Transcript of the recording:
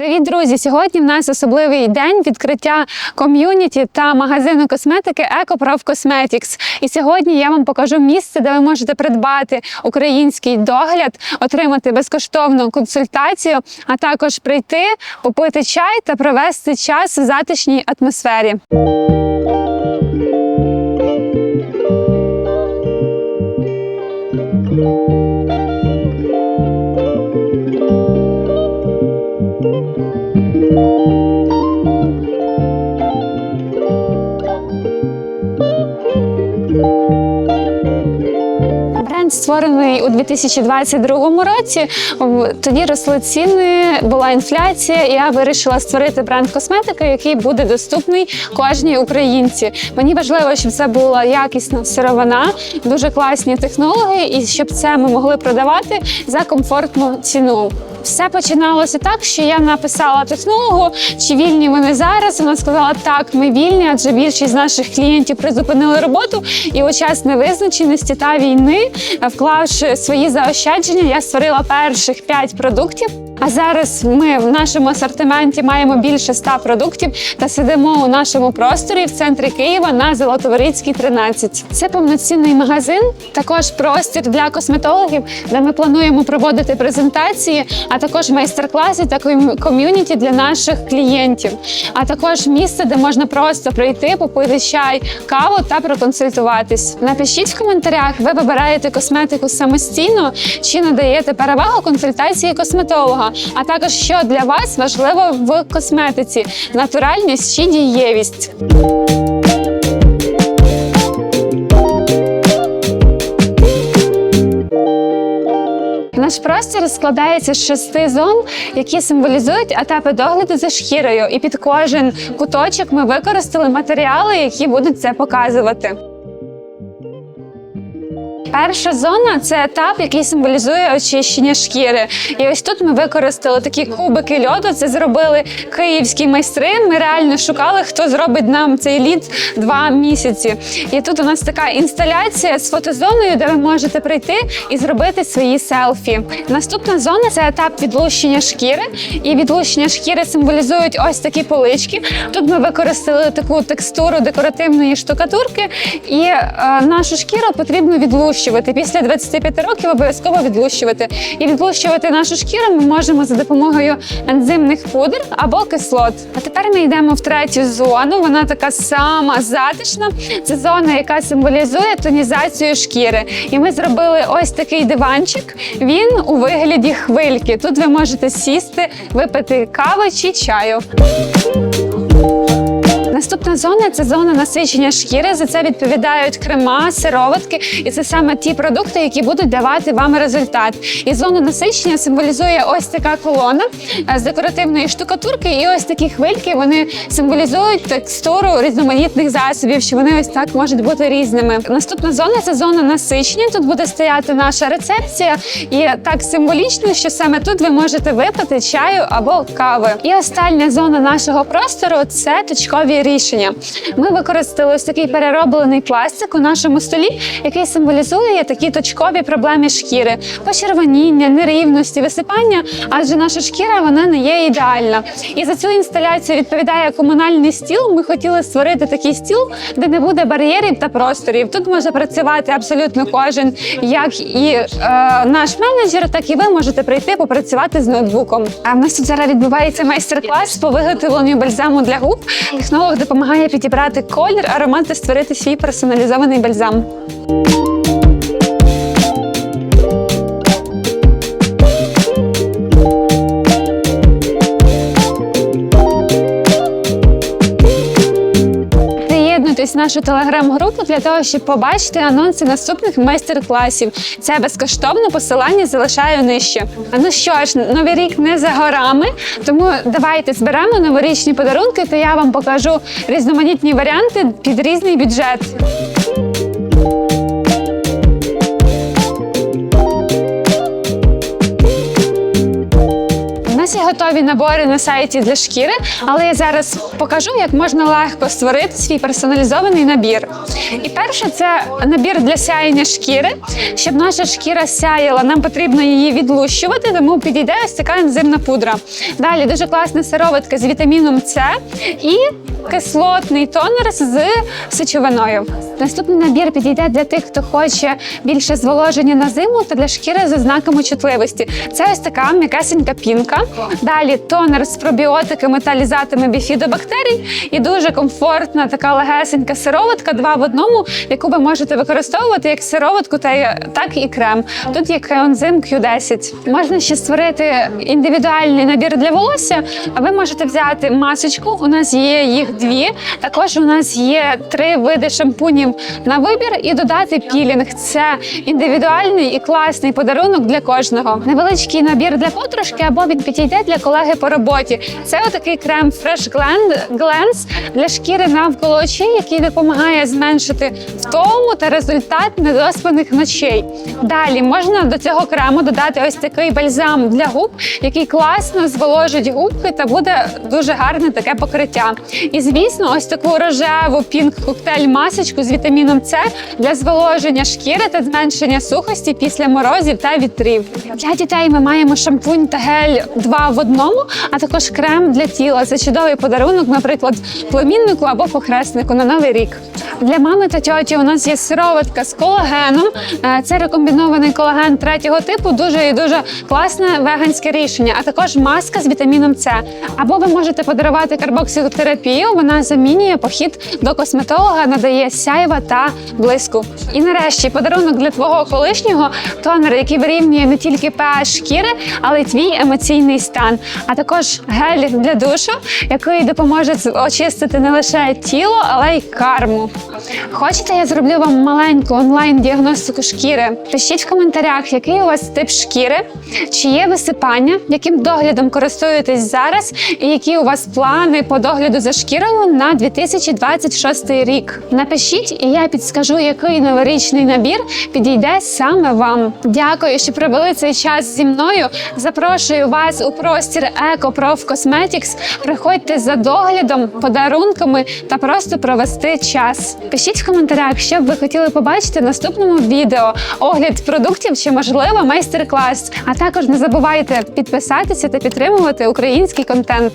Привіт, друзі! Сьогодні в нас особливий день відкриття ком'юніті та магазину косметики EcoProf Cosmetics. І сьогодні я вам покажу місце, де ви можете придбати український догляд, отримати безкоштовну консультацію, а також прийти, попити чай та провести час в затишній атмосфері. Бренд створений у 2022 році. Тоді росли ціни, була інфляція, і я вирішила створити бренд косметики, який буде доступний кожній українці. Мені важливо, щоб це була якісна сировина, дуже класні технології, і щоб це ми могли продавати за комфортну ціну. Все починалося так, що я написала технологу, чи вільні вони зараз. Вона сказала, так, ми вільні, адже більшість з наших клієнтів призупинили роботу. І у час невизначеності та війни, вклавши свої заощадження, я створила перших п'ять продуктів. А зараз ми в нашому асортименті маємо більше 100 продуктів та сидимо у нашому просторі в центрі Києва на Золотоворицькій 13. Це повноцінний магазин, також простір для косметологів, де ми плануємо проводити презентації, а також майстер-класи та ком- ком'юніті для наших клієнтів. А також місце, де можна просто прийти, попити чай, каву та проконсультуватись. Напишіть в коментарях, ви вибираєте косметику самостійно чи надаєте перевагу консультації косметолога, а також що для вас важливо в косметиці: натуральність чи дієвість. Наш простір складається з шести зон, які символізують етапи догляду за шкірою. І під кожен куточок ми використали матеріали, які будуть це показувати. Перша зона це етап, який символізує очищення шкіри. І ось тут ми використали такі кубики льоду. Це зробили київські майстри. Ми реально шукали, хто зробить нам цей лід два місяці. І тут у нас така інсталяція з фотозоною, де ви можете прийти і зробити свої селфі. Наступна зона це етап відлущення шкіри. І відлущення шкіри символізують ось такі полички. Тут ми використали таку текстуру декоративної штукатурки, і е, нашу шкіру потрібно відлущувати. Після 25 років обов'язково відлущувати. І відлущувати нашу шкіру ми можемо за допомогою ензимних пудр або кислот. А тепер ми йдемо в третю зону. Вона така сама затишна. Це зона, яка символізує тонізацію шкіри. І ми зробили ось такий диванчик. Він у вигляді хвильки. Тут ви можете сісти, випити кави чи чаю. Наступна зона це зона насичення шкіри. За це відповідають крема, сироватки, і це саме ті продукти, які будуть давати вам результат. І зону насичення символізує ось така колона е, з декоративної штукатурки, і ось такі хвильки вони символізують текстуру різноманітних засобів, що вони ось так можуть бути різними. Наступна зона це зона насичення. Тут буде стояти наша рецепція, і так символічно, що саме тут ви можете випити чаю або кави. І остання зона нашого простору це точкові рішення. Ми використали ось такий перероблений пластик у нашому столі, який символізує такі точкові проблеми шкіри: почервоніння, нерівності, висипання, адже наша шкіра вона не є ідеальна. І за цю інсталяцію відповідає комунальний стіл. Ми хотіли створити такий стіл, де не буде бар'єрів та просторів. Тут може працювати абсолютно кожен, як і е, наш менеджер, так і ви можете прийти попрацювати з ноутбуком. А в нас тут зараз відбувається майстер-клас по виготовленню бальзаму для губ. Технолог допомагає підібрати колір, аромат та створити свій персоналізований бальзам. В нашу телеграм-групу для того, щоб побачити анонси наступних майстер-класів. Це безкоштовне посилання залишаю нижче. Ну що ж, новий рік не за горами, тому давайте зберемо новорічні подарунки, то я вам покажу різноманітні варіанти під різний бюджет. Готові набори на сайті для шкіри, але я зараз покажу, як можна легко створити свій персоналізований набір. І перше це набір для сяєння шкіри. Щоб наша шкіра сяяла, нам потрібно її відлущувати, тому підійде ось така ензимна пудра. Далі дуже класна сироватка з вітаміном С і кислотний тонер з сечовиною. Наступний набір підійде для тих, хто хоче більше зволоження на зиму та для шкіри за знаками чутливості. Це ось така м'якесенька пінка. Далі тонер з пробіотиками та лізатами біфідобактерій і дуже комфортна така легесенька сироватка, два в одному, яку ви можете використовувати як сироватку, так і крем. Тут є кеонзим Q10. Можна ще створити індивідуальний набір для волосся. А ви можете взяти масочку. У нас є їх дві. Також у нас є три види шампунів на вибір і додати пілінг. Це індивідуальний і класний подарунок для кожного. Невеличкий набір для подружки, або він підійде для колеги по роботі. Це отакий крем Fresh Glen- Glance для шкіри навколо очей, який допомагає зменшити втому та результат недоспаних ночей. Далі можна до цього крему додати ось такий бальзам для губ, який класно зволожить губки та буде дуже гарне таке покриття. І звісно, ось таку рожеву пінк коктейль масочку з вітаміном С для зволоження шкіри та зменшення сухості після морозів та вітрів. Для дітей ми маємо шампунь та гель два в одному, а також крем для тіла. Це чудовий подарунок, наприклад, племіннику або похреснику на новий рік. Для мами та тьоті у нас є сироватка з колагеном. Е, Це рекомбінований колаген третього типу, дуже і дуже класне веганське рішення, а також маска з вітаміном С. Або ви можете подарувати карбокситерапію. Вона замінює похід до косметолога, надає сяйва та блиску. І нарешті подарунок для твого колишнього тонер, який вирівнює не тільки pH шкіри, але й твій емоційний стан, а також гель для душу, який допоможе очистити не лише тіло, але й карму. Хочете, я зроблю вам маленьку онлайн-діагностику шкіри? Пишіть в коментарях, який у вас тип шкіри, чи є висипання, яким доглядом користуєтесь зараз, і які у вас плани по догляду за шкірою на 2026 рік. Напишіть, і я підскажу, який новорічний набір підійде саме вам. Дякую, що провели цей час зі мною. Запрошую вас у простір Eco Prof Приходьте за доглядом, подарунками та просто провести час. Пишіть в коментарях, що б ви хотіли побачити в наступному відео, огляд продуктів чи можливо майстер-клас. А також не забувайте підписатися та підтримувати український контент.